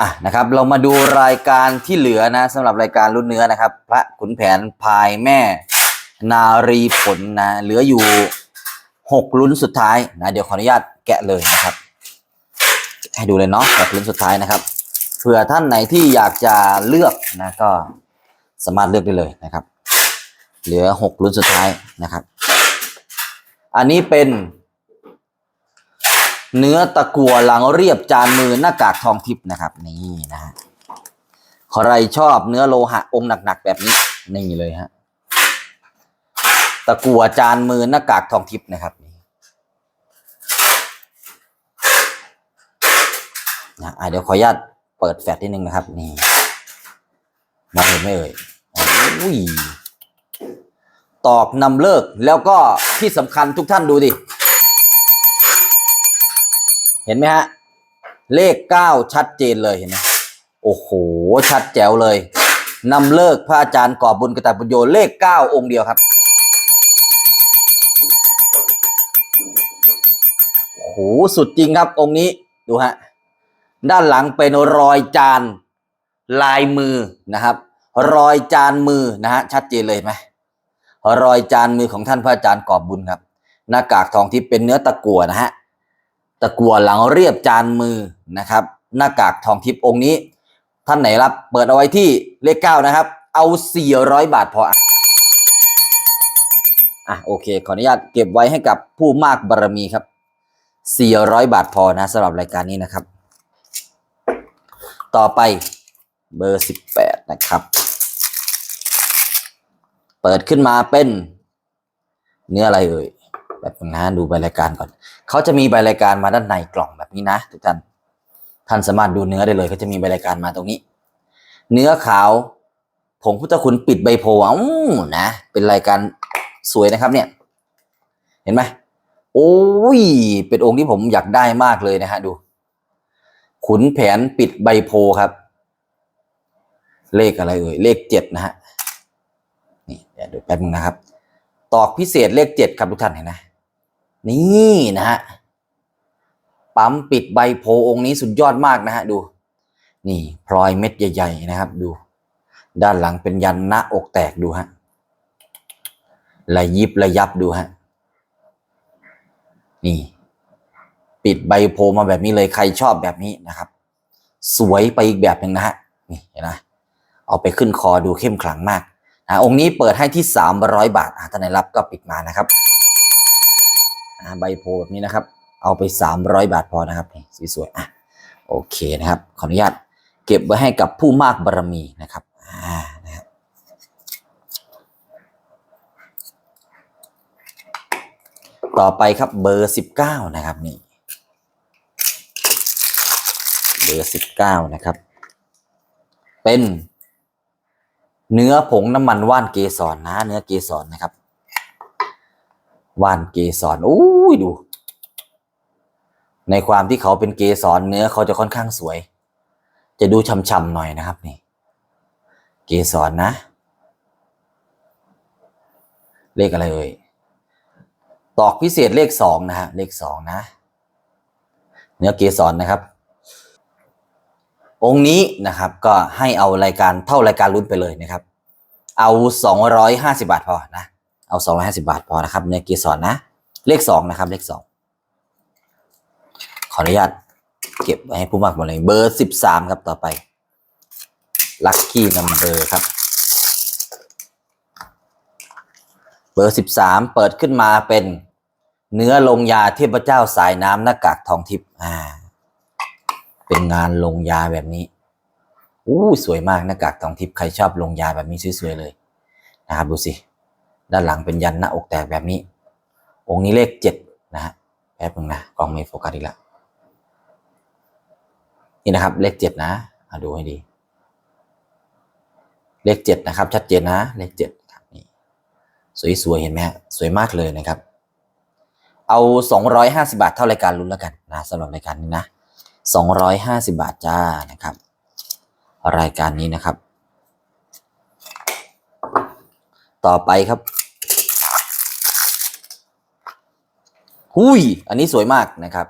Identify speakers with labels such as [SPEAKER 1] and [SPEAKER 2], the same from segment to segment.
[SPEAKER 1] อะนะครับเรามาดูรายการที่เหลือนะสำหรับรายการรุ่นเนื้อนะครับ พระขุนแผนพายแม่ นารีผลนะเหลืออยู่หกลุ้นสุดท้ายนะเดี๋ยวขออนุญาตแกะเลยนะครับ ให้ดูเลยเนาะแบบลุ้นสุดท้ายนะครับเผื่อท่านไหนที่อยากจะเลือกนะก็สามารถเลือกได้เลยนะครับ เหลือหกลุ้นสุดท้ายนะครับ อันนี้เป็น เนื้อตะกัวหลังเรียบจานมือหน้ากากทองทิพย์นะครับ นี่นะฮะใครชอบเนื้อโลหะองค์หนักๆแบบนี้ นี่เลยฮะตะกัวจานมือหน้ากากทองทิพย์นะครับนี่นะอะเดี๋ยวขออนุญาตเปิดแฟลชนิดนึงนะครับ นี่มองเห็นไหมเอ่ยโอ้ยตอกนำเลิกแล้วก็ที่สำคัญทุกท่านดูดิ เห็นไหมฮะ เลขเก้าชัดเจนเลยเห็นไหมโอ้โห ชัดแจ๋วเลยนำเลิกพระอาจารย์กอบบุญกระตายบุญโยเลขเก้าองค์เดียวครับโอ้โหสุดจริงครับองค์นี้ดูฮะด้านหลังเป็นรอยจานลายมือนะครับ รอยจานมือนะฮะชัดเจนเลยไหมรอยจานมือของท่านพระอาจารย์กอบบุญครับ หน้ากากทองที่เป็นเนื้อตะกั่วนะฮะ ตะกัวหลังเรียบจานมือนะครับ หน้ากากทองทิพย์องค์นี้ ท่านไหนรับเปิดเอาไว้ที่เลขเก้านะครับ เอา 400 บาทพออะอะโอเค ขออนุญาตเก็บไว้ให้กับผู้มากบารมีครับ 400 บาทพอนะสำหรับรายการนี้นะครับ ต่อไปเบอร์ 18 นะครับ เปิดขึ้นมาเป็น เนื้ออะไรเอ่ย แบบนึงนะดูใบรายการก่อน เขาจะมีใบรายการมาด้านในกล่องแบบนี้นะ ทุกท่าน ท่านสามารถดูเนื้อได้เลยเขาจะมีใบรายการมาตรงนี้ เนื้อขาวผงพุทธคุณปิดใบโพเอ้านะ เป็นรายการสวยนะครับเนี่ย เห็นไหมโอ้ย เป็นองค์ที่ผมอยากได้มากเลยนะฮะดู ขุนแผนปิดใบโพครับ เลขอะไรเอ่ยเลขเจ็ดนะฮะนี่เดี๋ยวดูแป๊บนึงนะครับ ตอกพิเศษเลขเจ็ดครับทุกท่านเห็นไหม นี่นะฮะปั๊มปิดใบโพองค์นี้สุดยอดมากนะฮะดู นี่พลอยเม็ดใหญ่ ๆ นะครับ ดู ด้านหลังเป็นยันหน้าอกแตกดูฮะระยิบระยับดูฮะนี่ ปิดใบโพมาแบบนี้เลยใครชอบแบบนี้นะครับ สวยไปอีกแบบหนึ่งนะฮะนี่เห็นไหมเอาไปขึ้นคอดูเข้มขลังมากนะองค์นี้เปิดให้ที่สามร้อยบาทอะท่านไหนรับก็ปิดมานะครับ ใบโพแบบนี้นะครับ เอาไป 300 บาทพอนะครับนี่สวยๆอะโอเคนะครับ ขออนุญาตเก็บไว้ให้กับผู้มากบารมีนะครับอ่านะครับต่อไปครับเบอร์ 19 นะครับนี่เบอร์ 19 นะครับ เป็นเนื้อผงน้ำมันว่านเกสรนะเนื้อเกสรนะครับ ว่านเกสรอู้ยดู ในความที่เขาเป็นเกสรเนื้อเขาจะค่อนข้างสวย จะดูช่ำๆหน่อยนะครับนี่ เกสรนะเลขอะไรเอ่ยตอกพิเศษเลขสองนะฮะเลขสองนะ เนื้อเกสรนะครับ องค์นี้นะครับ ก็ให้เอารายการเท่ารายการลุ้นไปเลยนะครับ เอาสองร้อยห้าสิบาทพอนะ เอาสองร้อยห้าสิบาทพอนะครับเนื้อเกสรนะ เลขสองนะครับ เลขสองขออนุญาตเก็บไว้ให้ผู้มากหมดเลยเบอร์สิบสามครับต่อไปลัคกี้นัมเบอร์ครับ เบอร์สิบสามเปิดขึ้นมาเป็นเนื้อลงยาเทพเจ้าสายน้ำหน้ากากทองทิพย์อ่า เป็นงานลงยาแบบนี้อู้สวยมากหน้ากากทองทิพย์ใครชอบลงยาแบบนี้สวยๆเลยนะครับดูสิ ด้านหลังเป็นยันหน้าอกแตกแบบนี้ องค์นี้เลขเจ็ดนะฮะแป๊บนึงนะกล้องไม่โฟกัสอีกล้วนี่นะครับเลขเจ็ดนะเอาดูให้ดี เลขเจ็ดนะครับ ชัดเจนนะ เลขเจ็ดครับนี่สวยๆเห็นไหมฮะสวยมากเลยนะครับ เอาสองร้อยห้าสิบาทเท่ารายการลุ้นแล้วกันนะสำหรับรายการนี้นะสองร้อยห้าสิบาทจ้านะครับ รายการนี้นะครับ ต่อไปครับหุยอันนี้สวยมากนะครับ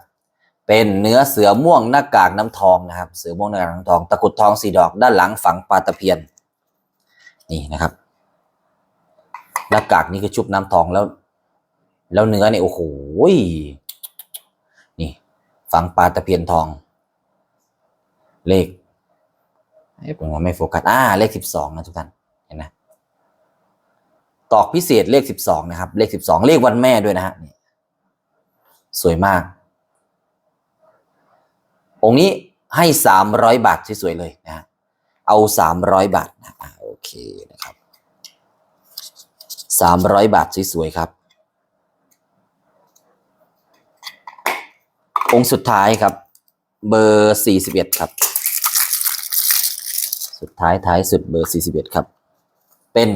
[SPEAKER 1] เป็นเนื้อเสือม่วงหน้ากากน้ำทองนะครับ เสือม่วงหน้ากากน้ำทอง ตะกรุดทองสีดอกด้านหลังฝังปลาตะเพียน นี่นะครับ หน้ากากนี่คือชุบน้ำทองแล้ว แล้วเนื้อเนี่ยโอ้โหนี่ ฝังปลาตะเพียนทอง เลขผมว่าไม่โฟกัสอ่าเลขสิบสองนะทุกท่าน ตอกพิเศษเลขสิบสองนะครับ เลขสิบสองเลขวันแม่ด้วยนะฮะนี่สวยมาก องค์นี้ให้สามร้อยบาทสวยๆเลยนะฮะเอาสามร้อยบาทนะโอเคนะครับสามร้อยบาทสวยๆครับ องค์สุดท้ายครับ เบอร์สี่สิบเอ็ดครับ สุดท้ายท้ายสุดเบอร์สี่สิบเอ็ดครับ เป็น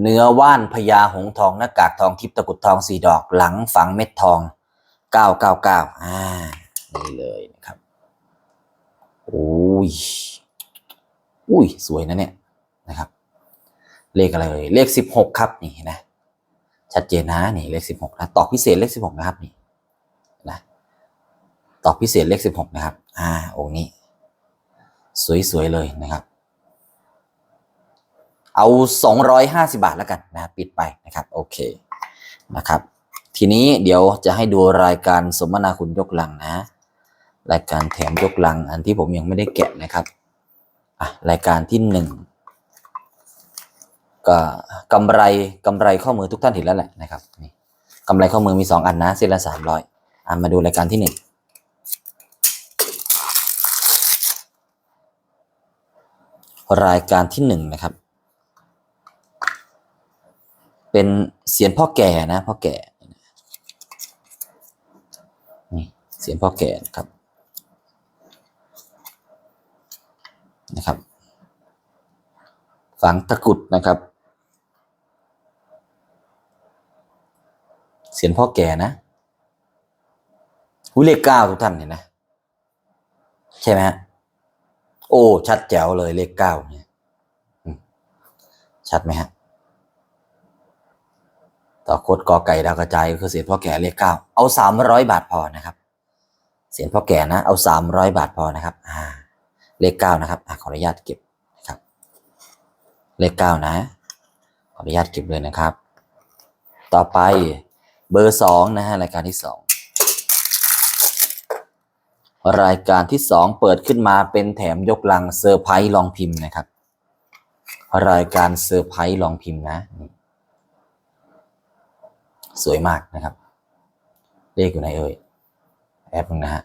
[SPEAKER 1] เนื้อว่านพญาหงทองหน้ากากทองทิพตะกุดทองสี่ดอกหลังฝังเม็ดทองเก้าเก้าเก้าอ่านี่เลยนะครับโอ้ยอุ้ยสวยนะเนี่ยนะครับ เลขอะไรเลยเลขสิบหกครับนี่นนะชัดเจนนะนี่เลขสิบหกนะตอกพิเศษเลขสิบหกนะครับนี่นะตอกพิเศษเลขสิบหกนะครับ อ่าองค์นี้ สวยๆเลยนะครับ เอาสองร้อยห้าสิบาทแล้วกันนะปิดไปนะครับโอเคนะครับ ทีนี้เดี๋ยวจะให้ดูรายการสมนาคุณยกลังนะ รายการแถมยกลังอันที่ผมยังไม่ได้แกะนะครับอะรายการที่หนึ่งก็กำไรกำไรข้อมือทุกท่านเห็นแล้วแหละนะครับนี่กำไรข้อมือมีสองอันนะเส้นละสามร้อยอะมาดูรายการที่หนึ่งรายการที่หนึ่งนะครับ เป็นเสียนพ่อแก่นะพ่อแก่นี่เสียนพ่อแก่นะครับนะครับ ฝังตะกุดนะครับ เสียนพ่อแก่นะหุยเลขเก้าทุกท่านเห็นนะใช่ไหมฮะโอ้ ชัดแจ๋วเลยเลขเก้าเนี่ยชัดไหมฮะ ต่อโคดกอไก่ดาวกระจายก็คือเสียงพ่อแก่เลขเก้าเอาสามร้อยบาทพอนะครับ เสียงพ่อแก่นะ เอาสามร้อยบาทพอนะครับอ่าเลขเก้านะครับอขออนุญาตเก็บนะครับ เลขเก้านะ ขออนุญาตเก็บเลยนะครับ ต่อไปเบอร์สองนะฮะรายการที่สองรายการที่สองเปิดขึ้นมาเป็นแถมยกลังเซอร์ไพรส์ลองพิมพ์นะครับ รายการเซอร์ไพรส์ลองพิมพ์นะ สวยมากนะครับ เลขอยู่ไหนเอ่ยแอปนึงนะฮะ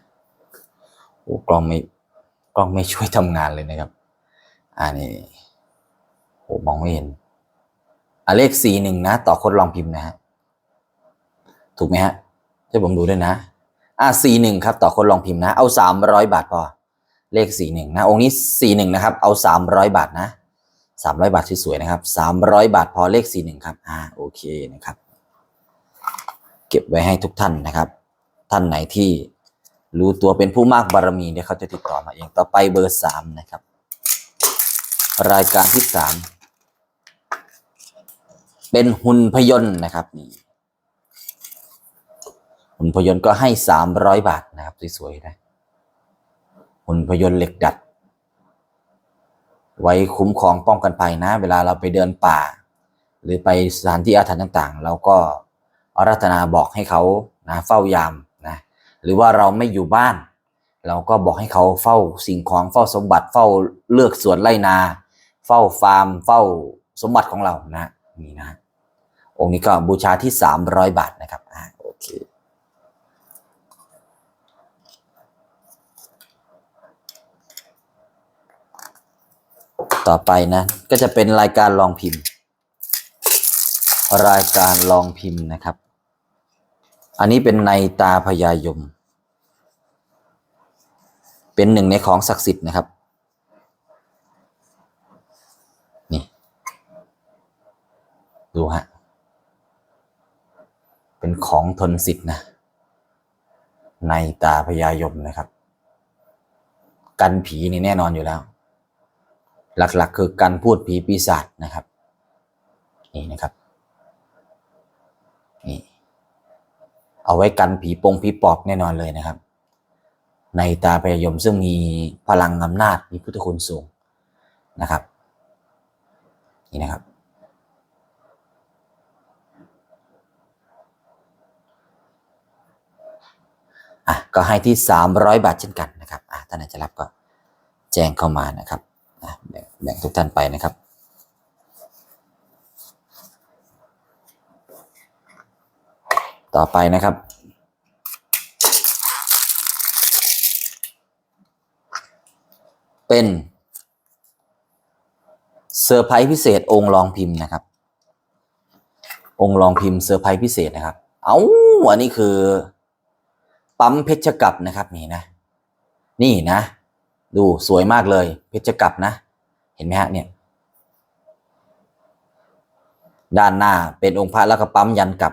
[SPEAKER 1] โอ้กล้องไม่กล้องไม่ช่วยทำงานเลยนะครับ อ่านี่โอ้มองไม่เห็นอะเลขสี่หนึ่งนะ ต่อคนลองพิมพ์นะฮะถูกไหมฮะช่วยผมดูด้วยนะ อะสี่หนึ่งครับ ต่อคนลองพิมพ์นะ เอาสามร้อยบาทพอเลขสี่หนึ่งนะองค์นี้สี่หนึ่งนะครับ เอาสามร้อยบาทนะสามร้อยบาทสวยๆนะครับสามร้อยบาทพอเลขสี่หนึ่งครับ อ่าโอเคนะครับ เก็บไว้ให้ทุกท่านนะครับ ท่านไหนที่รู้ตัวเป็นผู้มากบารมีเนี่ยเขาจะติดต่อมาเองต่อไปเบอร์สามนะครับ รายการที่สามเป็นหุ่นพยนต์นะครับนี่หุ่นพยนต์ก็ให้สามร้อยบาทนะครับสวยๆนะหุ่นพยนต์เหล็กดัด ไว้คุ้มครองป้องกันภัยนะ เวลาเราไปเดินป่า หรือไปสถานที่อาถรรพ์ต่าง ๆ เราก็ อารัตนาบอกให้เขานะเฝ้ายามนะหรือว่าเราไม่อยู่บ้าน เราก็บอกให้เขาเฝ้าสิ่งของเฝ้าสมบัติ เฝ้าเลือกสวนไร่นา เฝ้าฟาร์ม เฝ้าสมบัติของเรานะนี่นะ องค์นี้ก็บูชาที่สามร้อยบาทนะครับอ่าโอเคต่อไปนะ ก็จะเป็นรายการลองพิมพ์ รายการลองพิมพ์นะครับ อันนี้เป็นในตาพญายม เป็นหนึ่งในของศักดิ์สิทธิ์นะครับ นี่ ดูฮะ เป็นของทนสิทธิ์นะ ในตาพญายมนะครับ กันผีนี่แน่นอนอยู่แล้ว หลักๆ คือการพูดผีปีศาจนะครับ นี่นะครับ นี่ เอาไว้กันผีปงผีปอบแน่นอนเลยนะครับ ในตาพยายมซึ่งมีพลังอำนาจมีพุทธคุณสูงนะครับ นี่นะครับ อะก็ให้ที่ 300 บาทเช่นกันนะครับอะท่านไหนจะรับก็แจ้งเข้ามานะครับแบ่งทุกท่านไปนะครับ ต่อไปนะครับ เป็นเซอร์ไพรส์พิเศษองค์รองพิมพ์นะครับ องค์รองพิมพ์เซอร์ไพรส์พิเศษนะครับ เอาอันนี้คือ ปั๊มเพชรกับนะครับนี่นะ นี่นะ ดูสวยมากเลยเพชรกับนะ เห็นไหมฮะเนี่ยด้านหน้าเป็นองค์พระแล้วก็ปั๊มยันกลับ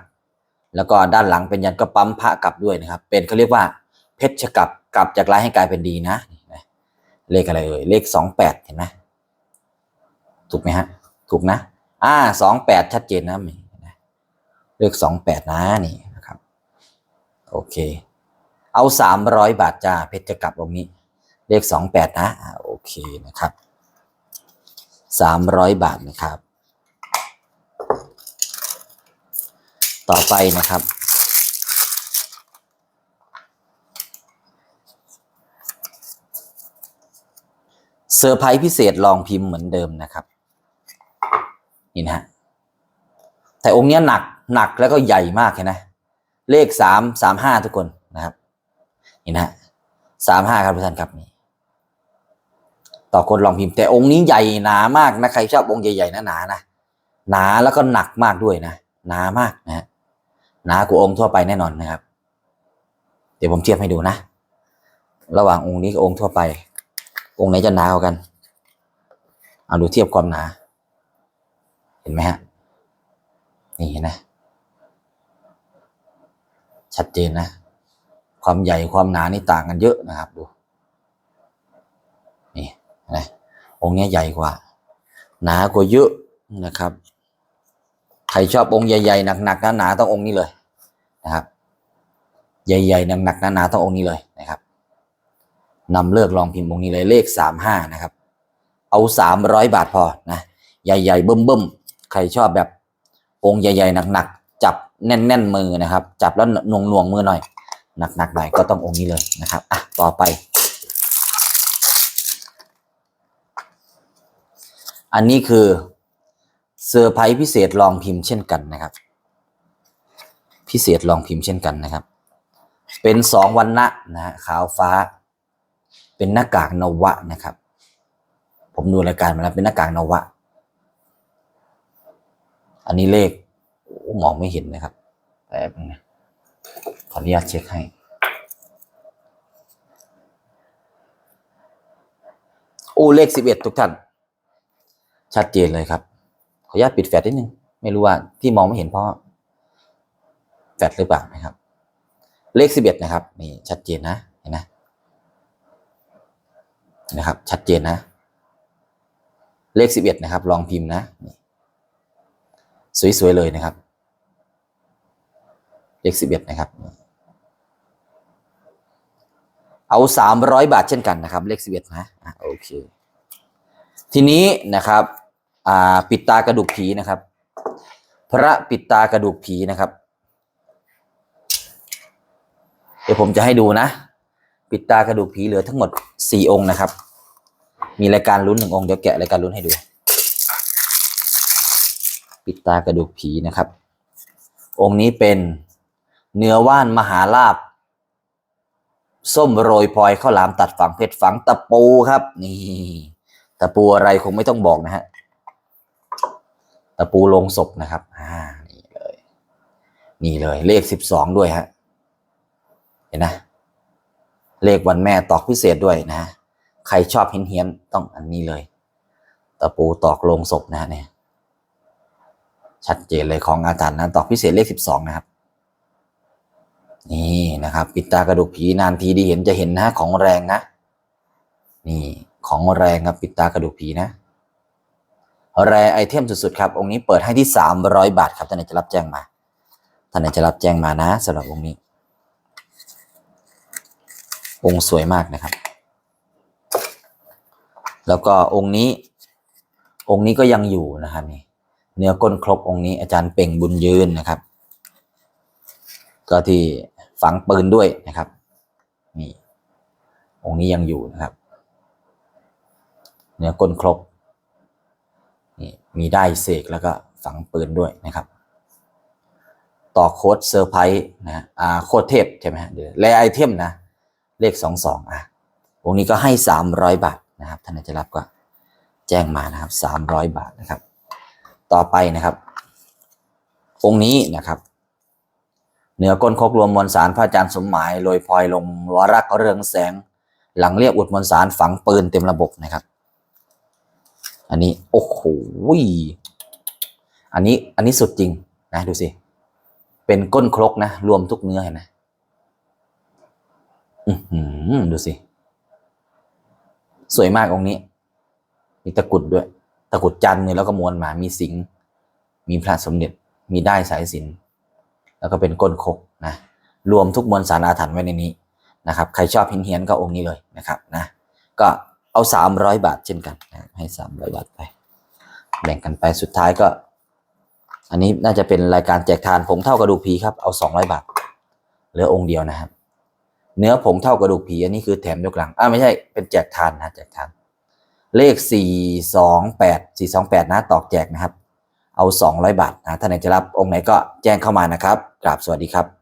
[SPEAKER 1] แล้วก็ด้านหลังเป็นยันก็ปั๊มพระกลับด้วยนะครับ เป็นเขาเรียกว่าเพชรกลับกลับจากร้ายให้กลายเป็นดีนะ เลขอะไรเอ่ยเลขสองแปดเห็นไหมถูกไหมฮะ ถูกนะ อ่าสองแปดชัดเจนนะนี่เลขสองแปดนะนี่นะครับ โอเค เอาสามร้อยบาทจ้าเพชรกลับองนี้ เลขสองแปดนะอ่าโอเคนะครับสามร้อยบาทนะครับ ต่อไปนะครับ เซอร์ไพรส์พิเศษลองพิมพ์เหมือนเดิมนะครับ นี่นะฮะแต่องค์นี้หนักหนักแล้วก็ใหญ่มากเห็นไหมเลขสามสามห้าทุกคนนะครับนี่นะฮะสามห้าครับทุกท่านครับนี่ต่อคนลองพิมพ์แต่องค์นี้ใหญ่หนามากนะใครชอบองค์ใหญ่ๆนะหนานะหนาแล้วก็หนักมากด้วยนะหนามากนะฮะ หนากว่าองค์ทั่วไปแน่นอนนะครับ เดี๋ยวผมเทียบให้ดูนะ ระหว่างองค์นี้กับองค์ทั่วไป องค์ไหนจะหนากว่ากัน เอาดูเทียบความหนา เห็นไหมฮะ นี่นะ ชัดเจนนะ ความใหญ่ความหนานี่ต่างกันเยอะนะครับดู นี่นะองค์นี้ใหญ่กว่า หนากว่าเยอะนะครับใครชอบองค์ใหญ่ๆหนักๆหนาๆต้ององค์นี้เลย นะครับ ใหญ่ๆหนักๆหนาๆต้ององค์นี้เลยนะครับนำเลิกลองพิมพ์องค์นี้เลยเลขสามห้านะครับ เอาสามร้อยบาทพอนะใหญ่ๆเบิ่มๆใครชอบแบบองค์ใหญ่ๆหนักๆจับแน่น ๆ มือนะครับ จับแล้วหน่วงๆมือหน่อยหนักๆหน่อยก็ต้ององค์นี้เลยนะครับอะต่อไป อันนี้คือเซอร์ไพรส์พิเศษลองพิมพ์เช่นกันนะครับ พิเศษลองพิมพ์เช่นกันนะครับ เป็นสองวันนะนะฮะขาวฟ้า เป็นหน้ากากนวะนะครับ ผมดูรายการมาแล้วเป็นหน้ากากนวะ อันนี้เลขอมองไม่เห็นนะครับแป๊บนึงนะขออนุญาตเช็คให้โอ้เลขสิบเอ็ดทุกท่าน ชัดเจนเลยครับ ขออนุญาตปิดแฟลชนิดนึง ไม่รู้ว่าที่มองไม่เห็นเพราะ แฟลชหรือเปล่านะครับ เลขสิบเอ็ดนะครับนี่ชัดเจนนะเห็นนะนะครับ ชัดเจนนะ เลขสิบเอ็ดนะครับ ลองพิมพ์นะนสวยๆเลยนะครับ เลขสิบเอ็ดนะครับ เอาสามร้อยบาทเช่นกันนะครับ เลขสิบเอ็ดนะอะโอเค ทีนี้นะครับ อ่า ปิดตากระดูกผีนะครับ พระปิดตากระดูกผีนะครับ เดี๋ยวผมจะให้ดูนะ ปิดตากระดูกผีเหลือทั้งหมดสี่องค์นะครับ มีรายการลุ้นหนึ่งองค์เดี๋ยวแกะรายการลุ้นให้ดู ปิดตากระดูกผีนะครับ องค์นี้เป็นเนื้อว่านมหาลาบส้มโรยพลอยข้าวหลามตัดฝังเพชรฝังตะปูครับ นี่ ตะปูอะไรคงไม่ต้องบอกนะฮะตะปูลงศพนะครับ อ่า นี่เลย นี่เลย เลขสิบสองด้วยฮะ เห็นนะ เลขวันแม่ตอกพิเศษด้วยนะ ใครชอบเฮี้ยนเฮียนต้องอันนี้เลย ตะปูตอกลงศพนะเนี่ย ชัดเจนเลยของอาจารย์นะตอกพิเศษเลขสิบสองนะครับ นี่นะครับ ปิดตากระดูกผีนานทีดีเห็นจะเห็นนะของแรงนะ นี่ของแรงครับปิดตากระดูกผีนะแรไอเทมสุดๆครับ องค์นี้เปิดให้ที่สามร้อยบาทครับท่านไหนจะรับแจ้งมา ท่านไหนจะรับแจ้งมานะสำหรับองค์นี้ องค์สวยมากนะครับ แล้วก็องค์นี้ องค์นี้ก็ยังอยู่นะครับนี่เนื้อก้นครกองค์นี้อาจารย์เป่งบุญยืนนะครับ ก็ที่ฝังปืนด้วยนะครับนี่องค์นี้ยังอยู่นะครับ เนื้อก้นครกนี่มีได้เสกแล้วก็ฝังปืนด้วยนะครับ ต่อโค้ดเซอร์ไพรส์นะฮะอ่าโค้ดเทพใช่ไหมฮะเดี๋ยวแลไอเทมนะ เลขสองสองอะองค์นี้ก็ให้สามร้อยบาทนะครับท่านจะรับก็แจ้งมานะครับสามร้อยบาทนะครับ ต่อไปนะครับ องค์นี้นะครับเหนือก้นคกรวมมวลสารพระอาจารย์สมหมายโรยพลอยลงวรักเรืองแสง หลังเรียกอุดมวลสารฝังปืนเต็มระบบนะครับ อันนี้โอ้โหอันนี้อันนี้สุดจริงนะดูสิ เป็นก้นครกนะ รวมทุกเนื้อเห็นไหม อือหือดูสิ สวยมากองค์นี้ มีตะกุดด้วย ตะกุดจันทร์เนี่ยแล้วก็มวลมา มีสิง มีพระสมเด็จ มีได้สายสิน แล้วก็เป็นก้นคกนะ รวมทุกมวลสารอาถรรพ์ไว้ในนี้นะครับ ใครชอบเฮี้ยนๆก็องค์นี้เลยนะครับนะ ก็เอาสามร้อยบาทเช่นกันนะให้สามร้อยบาทไป แบ่งกันไปสุดท้ายก็ อันนี้น่าจะเป็นรายการแจกทานผงเท่ากระดูกผีครับ เอาสองร้อยบาท เหลือองค์เดียวนะครับ เนื้อผงเท่ากระดูกผีอันนี้คือแถมยกหลังอ่าไม่ใช่เป็นแจกทานนะแจกทาน เลขสี่สองแปดสี่สองแปดนะตอกแจกนะครับ เอาสองร้อยบาทนะท่าไหนจะรับองค์ไหนก็แจ้งเข้ามานะครับกราบสวัสดีครับ